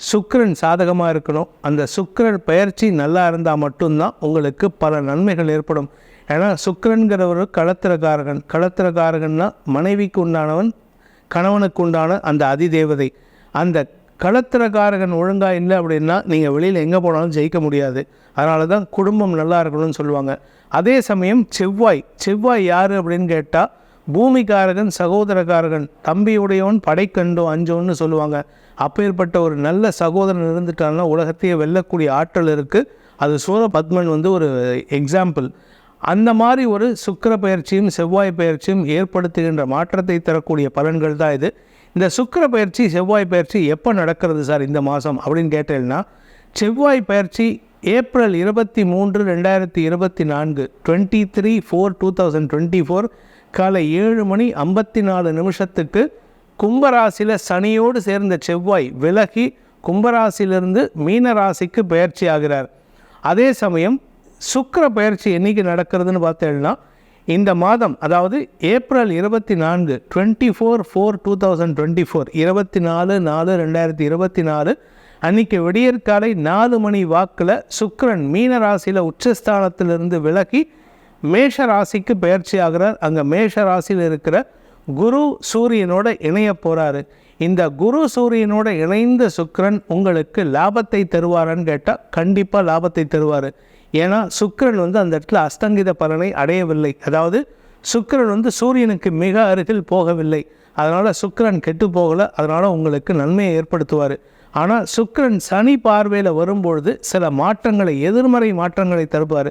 சுக்கரன் சாதகமாக இருக்கணும். அந்த சுக்கரன் பயிற்சி நல்லா இருந்தால் மட்டும்தான் உங்களுக்கு பல நன்மைகள் ஏற்படும். ஏன்னா சுக்கரன்கிற ஒரு களத்திரக்காரகன். களத்திரக்காரகன்னா மனைவிக்கு உண்டானவன் கணவனுக்கு உண்டான அந்த அதிதேவதை. அந்த களத்திரக்காரகன் ஒழுங்காக இல்லை அப்படின்னா நீங்கள் வெளியில் எங்கே போனாலும் ஜெயிக்க முடியாது. அதனால தான் குடும்பம் நல்லா இருக்கணும்னு சொல்லுவாங்க. அதே சமயம் செவ்வாய். செவ்வாய் யார் அப்படின்னு கேட்டால் பூமிக்காரகன் சகோதரக்காரகன் தம்பியுடையவன் படைக்கண்டோ அஞ்சோன்னு சொல்லுவாங்க. அப்பேற்பட்ட ஒரு நல்ல சகோதரன் இருந்துட்டாங்கன்னா உலகத்தையே வெல்லக்கூடிய ஆற்றல் இருக்குது அது சூரபத்மன் வந்து ஒரு எக்ஸாம்பிள் அந்த மாதிரி ஒரு சுக்கிர பயிற்சியும் செவ்வாய் பயிற்சியும் ஏற்படுத்துகின்ற மாற்றத்தை தரக்கூடிய பலன்கள் தான் இது. இந்த சுக்கிர பயிற்சி செவ்வாய் பயிற்சி எப்போ நடக்கிறது சார் இந்த மாதம் அப்படின்னு கேட்டேன்னா செவ்வாய் பயிற்சி ஏப்ரல் இருபத்தி மூன்று ரெண்டாயிரத்தி இருபத்தி நான்கு twenty three four two thousand twenty four காலை ஏழு மணி ஐம்பத்தி நாலு நிமிஷத்துக்கு கும்பராசியில் சனியோடு சேர்ந்த செவ்வாய் விலகி கும்பராசியிலிருந்து மீன ராசிக்கு பயிற்சி ஆகிறார். அதே சமயம் சுக்கர பயிற்சி என்றைக்கு நடக்கிறதுன்னு பார்த்தேன்னா இந்த மாதம் அதாவது ஏப்ரல் இருபத்தி நான்கு twenty four four two thousand twenty four இருபத்தி நாலு நாலு ரெண்டாயிரத்தி இருபத்தி நாலு அன்றைக்கி விடியற்காலை நாலு மணி வாக்கில் சுக்கரன் மீன ராசியில் உச்சஸ்தானத்திலிருந்து விலகி மேஷ ராசிக்கு பயிற்சி ஆகிறார் அங்கே மேஷ ராசியில் இருக்கிற குரு சூரியனோட இணைய போகிறாரு இந்த குரு சூரியனோட இணைந்த சுக்கிரன் உங்களுக்கு லாபத்தை தருவாரான்னு கேட்டால் கண்டிப்பாக லாபத்தை தருவார். ஏன்னா சுக்கரன் வந்து அந்த இடத்துல அஸ்தங்கித பலனை அடையவில்லை. அதாவது சுக்கரன் வந்து சூரியனுக்கு மிக அருகில் போகவில்லை. அதனால் சுக்கரன் கெட்டு போகலை. அதனால் உங்களுக்கு நன்மையை ஏற்படுத்துவார். ஆனால் சுக்கிரன் சனி பார்வையில் வரும்பொழுது சில மாற்றங்களை எதிர்மறை மாற்றங்களை தருவார்.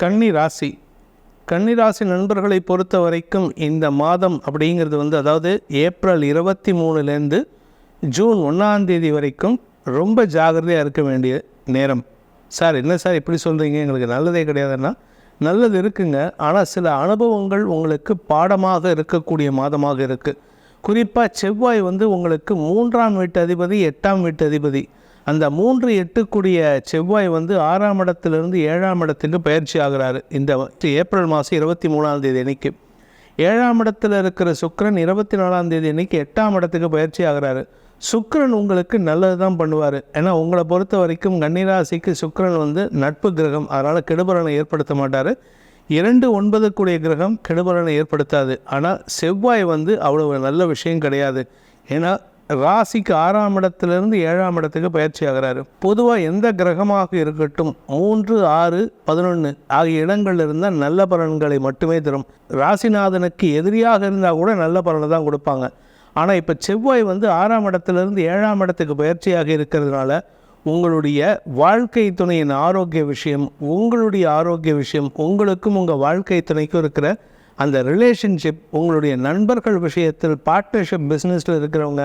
கன்னி ராசி கன்னிராசி நண்பர்களை பொறுத்த வரைக்கும் இந்த மாதம் அப்படிங்கிறது வந்து அதாவது ஏப்ரல் இருபத்தி மூணுலேருந்து ஜூன் ஒன்றாம் தேதி வரைக்கும் ரொம்ப ஜாகிரதையாக இருக்க வேண்டிய நேரம். சார் என்ன சார் இப்படி சொல்கிறீங்க எங்களுக்கு நல்லதே கிடையாதுன்னா நல்லது இருக்குங்க. ஆனால் சில அனுபவங்கள் உங்களுக்கு பாடமாக இருக்கக்கூடிய மாதமாக இருக்குது குறிப்பாக செவ்வாய் வந்து உங்களுக்கு மூன்றாம் வீட்டு அதிபதி எட்டாம் வீட்டு அதிபதி. அந்த மூன்று எட்டுக்குடிய செவ்வாய் வந்து ஆறாம் இடத்திலிருந்து ஏழாம் இடத்துக்கு பயிற்சி ஆகிறாரு. இந்த ஏப்ரல் மாதம் இருபத்தி மூணாம் தேதி அன்னைக்கு. ஏழாம் இடத்துல இருக்கிற சுக்கிரன் இருபத்தி நாலாம் தேதி அன்னைக்கு எட்டாம் இடத்துக்கு பயிற்சி ஆகிறாரு. சுக்கிரன் உங்களுக்கு நல்லது தான் பண்ணுவார். ஏன்னா உங்களை பொறுத்த வரைக்கும் கன்னிராசிக்கு சுக்கிரன் வந்து நட்பு கிரகம். அதனால் கெடுபலனை ஏற்படுத்த மாட்டார். இரண்டு ஒன்பதுக்குடைய கிரகம் கெடுபலனை ஏற்படுத்தாது. ஆனால் செவ்வாய் வந்து அவ்வளோ நல்ல விஷயம் கிடையாது. ஏன்னா ராசிக்கு ஆறாம் இடத்துலேருந்து ஏழாம் இடத்துக்கு பயிற்சி ஆகிறாரு. பொதுவாக எந்த கிரகமாக இருக்கட்டும் மூன்று ஆறு பதினொன்று ஆகிய இடங்கள் இருந்தால் நல்ல பலன்களை மட்டுமே தரும். ராசிநாதனுக்கு எதிரியாக இருந்தால் கூட நல்ல பலனை தான் கொடுப்பாங்க. ஆனால் இப்போ செவ்வாய் வந்து ஆறாம் இடத்துலேருந்து ஏழாம் இடத்துக்கு பயிற்சியாக இருக்கிறதுனால உங்களுடைய வாழ்க்கை துணையின் ஆரோக்கிய விஷயம் உங்களுடைய ஆரோக்கிய விஷயம் உங்களுக்கும் உங்கள் வாழ்க்கை துணைக்கும் இருக்கிற அந்த ரிலேஷன்ஷிப் உங்களுடைய நண்பர்கள் விஷயத்தில் பார்ட்னர்ஷிப் பிஸ்னஸில் இருக்கிறவங்க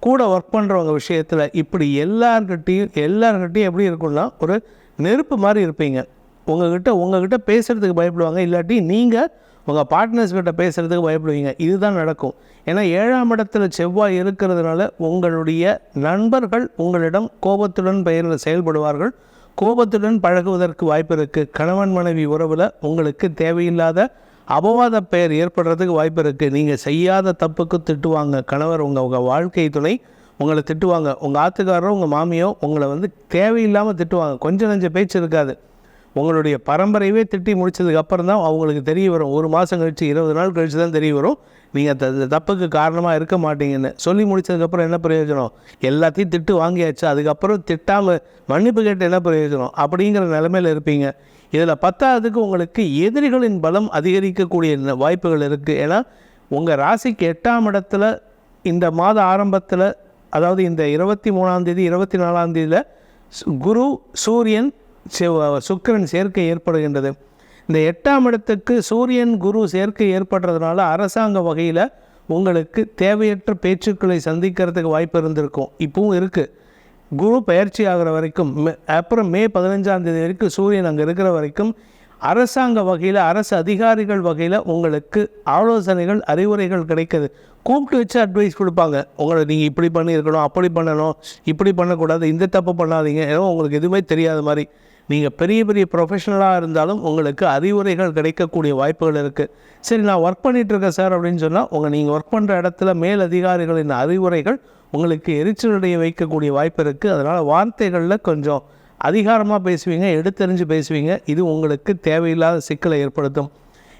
கூட ஒர்க் பண்ணுறவங்க விஷயத்தில் இப்படி எல்லார்கிட்டையும் எல்லார்கிட்டையும் எப்படி இருக்கும்னா ஒரு நெருப்பு மாதிரி இருப்பீங்க. உங்ககிட்ட உங்ககிட்ட பேசுகிறதுக்கு பயப்படுவாங்க இல்லாட்டி நீங்கள் உங்கள் பார்ட்னர்ஸ் கிட்ட பேசுகிறதுக்கு பயப்படுவீங்க. இதுதான் நடக்கும். ஏன்னா ஏழாம் இடத்துல செவ்வாய் இருக்கிறதுனால உங்களுடைய நண்பர்கள் உங்களிடம் கோபத்துடன் பெயரில் செயல்படுவார்கள். கோபத்துடன் பழகுவதற்கு வாய்ப்பு இருக்குது கணவன் மனைவி உறவில் உங்களுக்கு தேவையில்லாத அபவாத பெயர் ஏற்படுறதுக்கு வாய்ப்பு இருக்குது நீங்கள் செய்யாத தப்புக்கு திட்டுவாங்க. கணவர் உங்கள் உங்கள் வாழ்க்கை துணை உங்களை திட்டுவாங்க. உங்கள் ஆத்துக்காரரோ உங்கள் மாமியோ உங்களை வந்து தேவையில்லாமல் திட்டுவாங்க. கொஞ்சம் நஞ்ச பேச்சு இருக்காது. உங்களுடைய பரம்பரையவே திட்டி முடிச்சதுக்கு அப்புறம் தான் அவங்களுக்கு தெரிய வரும். ஒரு மாதம் கழிச்சு இருபது நாள் கழிச்சு தான் தெரிய வரும். நீங்கள் த தப்புக்கு காரணமாக இருக்க மாட்டீங்கன்னு. சொல்லி முடிச்சதுக்கப்புறம் என்ன பிரயோஜனம்? எல்லாத்தையும் திட்டு வாங்கியாச்சு. அதுக்கப்புறம் திட்டாமல் மன்னிப்பு கேட்டு என்ன பிரயோஜனம்? அப்படிங்கிற நிலமையில் இருப்பீங்க. இதில் பத்தாவதுக்கு உங்களுக்கு எதிரிகளின் பலம் அதிகரிக்கக்கூடிய வாய்ப்புகள் இருக்குது ஏன்னா உங்கள் ராசிக்கு எட்டாம் இடத்துல இந்த மாத ஆரம்பத்தில் அதாவது இந்த இருபத்தி மூணாம் தேதி இருபத்தி நாலாம் தேதியில் குரு சூரியன் சுக்கிரன் சேர்க்கை ஏற்படுகின்றது. இந்த எட்டாம் இடத்துக்கு சூரியன் குரு சேர்க்கை ஏற்படுறதுனால அரசாங்க வகையில் உங்களுக்கு தேவையற்ற பேச்சுக்களை சந்திக்கிறதுக்கு வாய்ப்பு இருந்திருக்கும். இப்பவும் இருக்குது குரு பயிற்சி ஆகிற வரைக்கும் மே- அப்புறம் மே பதினஞ்சாம் தேதி வரைக்கும் சூரியன் அங்கே இருக்கிற வரைக்கும் அரசாங்க வகையில் அரசு அதிகாரிகள் வகையில் உங்களுக்கு ஆலோசனைகள் அறிவுரைகள் கிடைக்கிது. கூப்பிட்டு வச்சு அட்வைஸ் கொடுப்பாங்க. உங்களை நீங்கள் இப்படி பண்ணியிருக்கணும் அப்படி பண்ணணும் இப்படி பண்ணக்கூடாது இந்த தப்பு பண்ணாதீங்க. ஏதோ உங்களுக்கு எதுவுமே தெரியாத மாதிரி. நீங்கள் பெரிய பெரிய ப்ரொஃபஷனலாக இருந்தாலும் உங்களுக்கு அறிவுரைகள் கிடைக்கக்கூடிய வாய்ப்புகள் இருக்குது சரி நான் ஒர்க் பண்ணிகிட்ருக்கேன் சார் அப்படின்னு சொன்னால் உங்கள் நீங்கள் ஒர்க் பண்ணுற இடத்துல மேல் அதிகாரிகளின் அறிவுரைகள் உங்களுக்கு எரிச்சலுடைய வைக்கக்கூடிய வாய்ப்பு இருக்குது அதனால் வார்த்தைகளில் கொஞ்சம் அதிகாரமாக பேசுவீங்க எடுத்தறிஞ்சு பேசுவீங்க. இது உங்களுக்கு தேவையில்லாத சிக்கலை ஏற்படுத்தும்.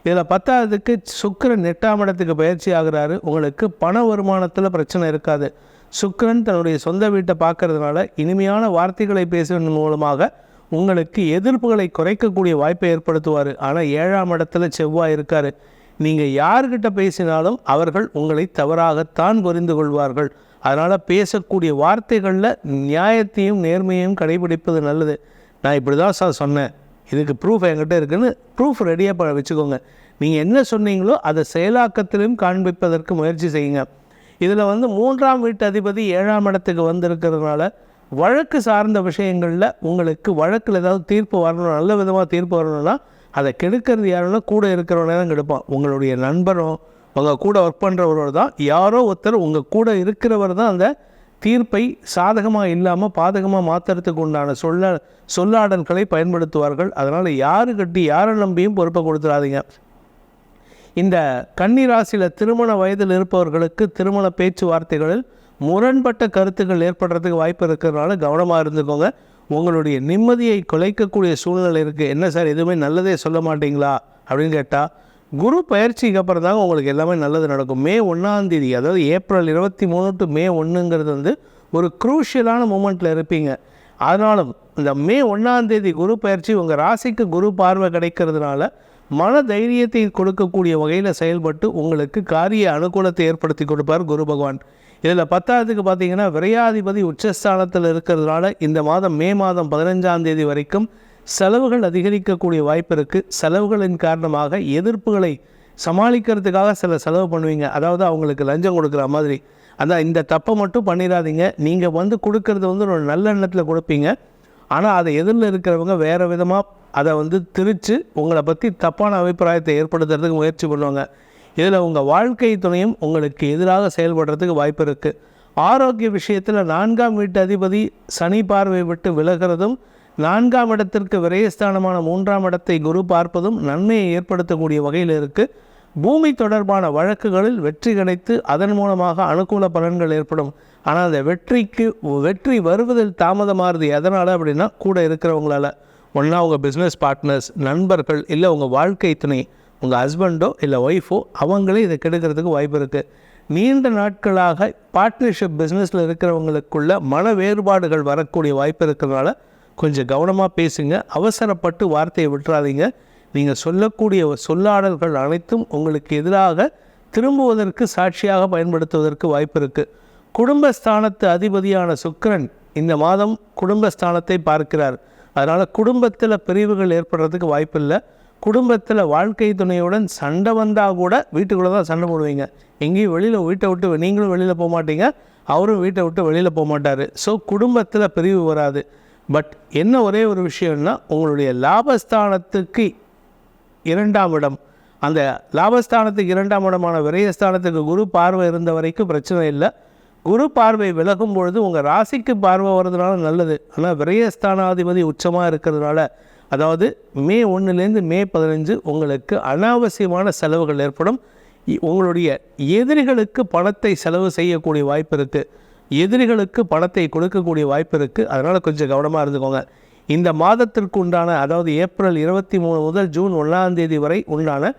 இதில் பத்தாவதுக்கு சுக்கரன் எட்டாம் இடத்துக்கு பயிற்சி ஆகுறாரு. உங்களுக்கு பண வருமானத்தில் பிரச்சனை இருக்காது. சுக்கரன் தன்னுடைய சொந்த வீட்டை பார்க்கறதுனால இனிமையான வார்த்தைகளை பேசுவதன் மூலமாக உங்களுக்கு எதிர்ப்புகளை குறைக்கக்கூடிய வாய்ப்பை ஏற்படுத்துவார். ஆனால் ஏழாம் இடத்துல செவ்வாய் இருக்கார். நீங்கள் யார்கிட்ட பேசினாலும் அவர்கள் உங்களை தவறாகத்தான் புரிந்து கொள்வார்கள். அதனால் பேசக்கூடிய வார்த்தைகளில் நியாயத்தையும் நேர்மையையும் கடைபிடிப்பது நல்லது. நான் இப்படி தான் சார் சொன்னேன். இதுக்கு ப்ரூஃப் என்கிட்ட இருக்குன்னு ப்ரூஃப் ரெடியாக வச்சுக்கோங்க. நீங்கள் என்ன சொன்னீங்களோ அதை செயலாக்கத்திலும் காண்பிப்பதற்கு முயற்சி செய்யுங்க. இதில் வந்து மூன்றாம் வீட்டு அதிபதி ஏழாம் இடத்துக்கு வந்திருக்கிறதுனால வழக்கு சார்ந்த விஷயங்களில் உங்களுக்கு வழக்கில் ஏதாவது தீர்ப்பு வரணும் நல்ல விதமாக தீர்ப்பு வரணும்னா அதை கெடுக்கிறது யாருன்னா கூட இருக்கிறவனே தான் கெடுப்பான். உங்களுடைய நண்பரும் உங்கள் கூட ஒர்க் பண்ணுறவரோட தான் யாரோ ஒருத்தர் உங்கள் கூட இருக்கிறவர் தான் அந்த தீர்ப்பை சாதகமாக இல்லாமல் பாதகமாக மாற்றுறதுக்கு உண்டான சொல்ல சொல்லாடல்களை பயன்படுத்துவார்கள். அதனால் யாரு கட்டி யாரை நம்பியும் பொறுப்பை கொடுத்துடாதீங்க இந்த கன்னிராசியில் திருமண வயதில் இருப்பவர்களுக்கு திருமண பேச்சுவார்த்தைகளில் முரண்பட்ட கருத்துக்கள் ஏற்படுறதுக்கு வாய்ப்பு இருக்கிறதுனால கவனமாக இருந்துக்கோங்க. உங்களுடைய நிம்மதியை குலைக்கக்கூடிய சூழ்நிலை இருக்குது என்ன சார் எதுவுமே நல்லதே சொல்ல மாட்டீங்களா? அப்படின்னு கேட்டால் குரு பயிற்சிக்கு அப்புறம் தாங்க உங்களுக்கு எல்லாமே நல்லது நடக்கும். மே ஒன்றாந்தேதி அதாவது ஏப்ரல் இருபத்தி மூணு டு மே ஒன்றுங்கிறது வந்து ஒரு குரூஷியலான மூமெண்ட்டில் இருப்பீங்க. அதனாலும் இந்த மே ஒன்றாந்தேதி குரு பயிற்சி உங்கள் ராசிக்கு குரு பார்வை கிடைக்கிறதுனால மன தைரியத்தை கொடுக்கக்கூடிய வகையில் செயல்பட்டு உங்களுக்கு காரிய அனுகூலத்தை ஏற்படுத்தி கொடுப்பார் குரு பகவான். இதில் பத்தாவதுக்கு பார்த்தீங்கன்னா விரையாதிபதி உச்சஸ்தானத்தில் இருக்கிறதுனால இந்த மாதம் மே மாதம் பதினஞ்சாம் தேதி வரைக்கும் செலவுகள் அதிகரிக்கக்கூடிய வாய்ப்பு இருக்குது செலவுகளின் காரணமாக எதிர்ப்புகளை சமாளிக்கிறதுக்காக சில செலவு பண்ணுவீங்க. அதாவது அவங்களுக்கு லஞ்சம் கொடுக்குற மாதிரி. அதான் இந்த தப்பை மட்டும் பண்ணிடாதீங்க. நீங்கள் வந்து கொடுக்கறது வந்து ஒரு நல்ல எண்ணத்தில் கொடுப்பீங்க. ஆனால் அதை எதிரில் இருக்கிறவங்க வேறு விதமாக அதை வந்து திரித்து உங்களை பற்றி தப்பான அபிப்பிராயத்தை ஏற்படுத்துறதுக்கு முயற்சி பண்ணுவாங்க. இதில் உங்கள் வாழ்க்கை துணையும் உங்களுக்கு எதிராக செயல்படுறதுக்கு வாய்ப்பு இருக்குது ஆரோக்கிய விஷயத்தில் நான்காம் வீட்டு அதிபதி சனி பார்வை விட்டு விலகிறதும் நான்காம் இடத்திற்கு விரயஸ்தானமான மூன்றாம் இடத்தை குரு பார்ப்பதும் நன்மையை ஏற்படுத்தக்கூடிய வகையில் இருக்குது பூமி தொடர்பான வழக்குகளில் வெற்றி கிடைத்து அதன் மூலமாக அனுகூல பலன்கள் ஏற்படும். ஆனால் அந்த வெற்றிக்கு வெற்றி வருவதில் தாமதமாகிறது எதனால் அப்படின்னா கூட இருக்கிறவங்களால. ஒன்றா உங்கள் பிஸ்னஸ் பார்ட்னர்ஸ் நண்பர்கள் இல்லை உங்கள் வாழ்க்கை துணை. உங்கள் ஹஸ்பண்டோ இல்லை ஒய்ஃபோ அவங்களே இதை கெடுக்கிறதுக்கு வாய்ப்பு இருக்குது நீண்ட நாட்களாக பார்ட்னர்ஷிப் பிஸ்னஸில் இருக்கிறவங்களுக்குள்ள மன வேறுபாடுகள் வரக்கூடிய வாய்ப்பு இருக்கிறதுனால கொஞ்சம் கவனமாக பேசுங்க. அவசரப்பட்டு வார்த்தையை விட்டுறாதீங்க. நீங்கள் சொல்லக்கூடிய சொல்லாடல்கள் அனைத்தும் உங்களுக்கு எதிராக திரும்புவதற்கு சாட்சியாக பயன்படுத்துவதற்கு வாய்ப்பு இருக்குது குடும்பஸ்தானத்து அதிபதியான சுக்கரன் இந்த மாதம் குடும்பஸ்தானத்தை பார்க்கிறார். அதனால் குடும்பத்தில் பிரிவுகள் ஏற்படுறதுக்கு வாய்ப்பு இல்லை குடும்பத்தில் வாழ்க்கை துணையுடன் சண்டை வந்தால் கூட வீட்டுக்குள்ளே தான் சண்டை போடுவீங்க. எங்கேயும் வெளியில் வீட்டை விட்டு நீங்களும் வெளியில் போக மாட்டீங்க. அவரும் வீட்டை விட்டு வெளியில் போக மாட்டார். ஸோ குடும்பத்தில் பிரிவு வராது. பட் என்ன ஒரே ஒரு விஷயம்னா உங்களுடைய லாபஸ்தானத்துக்கு இரண்டாம் இடம். அந்த லாபஸ்தானத்துக்கு இரண்டாம் இடமான விரயஸ்தானத்துக்கு குரு பார்வை இருந்த வரைக்கும் பிரச்சனை இல்லை. குரு பார்வை விலகும் பொழுது உங்கள் ராசிக்கு பார்வை வர்றதுனால நல்லது. ஆனால் விரயஸ்தானாதிபதி உச்சமாக இருக்கிறதுனால அதாவது மே ஒன்றுலேருந்து மே பதினஞ்சு உங்களுக்கு அனாவசியமான செலவுகள் ஏற்படும். உங்களுடைய எதிரிகளுக்கு பணத்தை செலவு செய்யக்கூடிய வாய்ப்பு இருக்குது எதிரிகளுக்கு பணத்தை கொடுக்கக்கூடிய வாய்ப்பு இருக்குது அதனால் கொஞ்சம் கவனமாக இருந்துக்கோங்க. இந்த மாதத்திற்கு உண்டான அதாவது ஏப்ரல் இருபத்தி மூணு முதல் ஜூன் ஒன்றாம் தேதி வரை உண்டான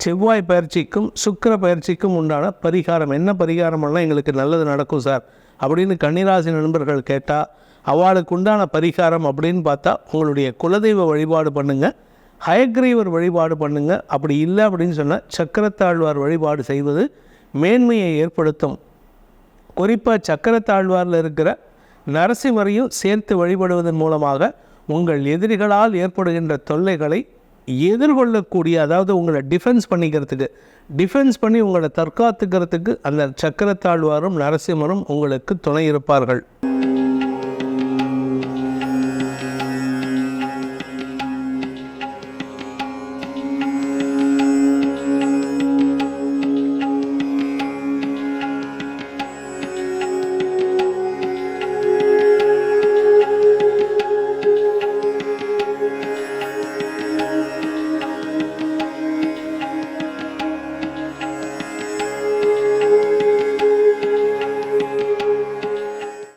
செவ்வாய் பயிற்சிக்கும் சுக்கிர பயிற்சிக்கும் உண்டான பரிகாரம். என்ன பரிகாரம் எல்லாம் எங்களுக்கு நல்லது நடக்கும் சார். அப்படின்னு கன்னிராசி நண்பர்கள் கேட்டால் அவளுக்கு உண்டான பரிகாரம் அப்படின்னு பார்த்தா உங்களுடைய குலதெய்வ வழிபாடு பண்ணுங்கள் ஹயக்ரீவர் வழிபாடு பண்ணுங்கள் அப்படி இல்லை அப்படின்னு சொன்னால் சக்கரத்தாழ்வார் வழிபாடு செய்வது மேன்மையை ஏற்படுத்தும். குறிப்பாக சக்கரத்தாழ்வாரில் இருக்கிற நரசிம்மரையும் சேர்த்து வழிபடுவதன் மூலமாக உங்கள் எதிரிகளால் ஏற்படுகின்ற தொல்லைகளை எதிர்கொள்ளக்கூடிய அதாவது உங்களை டிஃபென்ஸ் பண்ணிக்கிறதுக்கு டிஃபென்ஸ் பண்ணி உங்களை தற்காத்துக்கிறதுக்கு அந்த சக்கரத்தாழ்வாரும் நரசிம்மரும் உங்களுக்கு துணை இருப்பார்கள்.